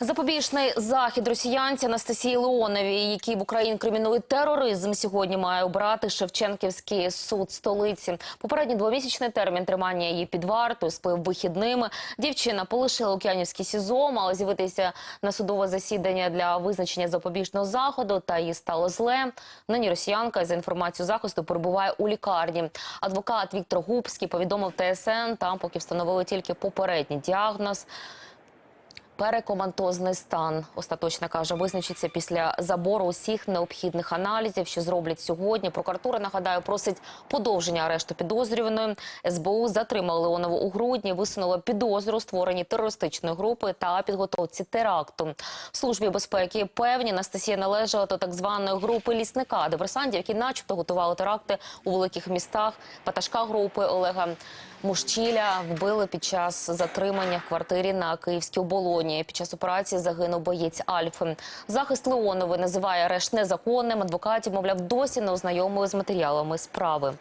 Запобіжний захід росіянці Анастасії Леоновій, який в Україні кримінує тероризм, сьогодні має обрати Шевченківський суд столиці. Попередній двомісячний термін тримання її під вартою сплив вихідними. Дівчина полишила Лук'янівський СІЗО, мала з'явитися на судове засідання для визначення запобіжного заходу, та їй стало зле. Нині росіянка за інформацією захисту перебуває у лікарні. Адвокат Віктор Губський повідомив ТСН, там поки встановили тільки попередній діагноз. Перекомантозний стан остаточно каже, визначиться після забору усіх необхідних аналізів, що зроблять сьогодні. Прокуратура нагадаю просить подовження арешту підозрюваної. СБУ затримала Леонову у грудні, висунула підозру створенні терористичної групи та підготовці теракту. Службі безпеки певні Анастасія належала до так званої групи лісника диверсантів, які, начебто, готували теракти у великих містах. Ватажка групи Олега Мушчіля вбили під час затримання в квартирі на Київській оболоні. Під час операції загинув боєць Альфи. Захист Леонови називає арешт незаконним. Адвокатів, мовляв, досі не ознайомили з матеріалами справи.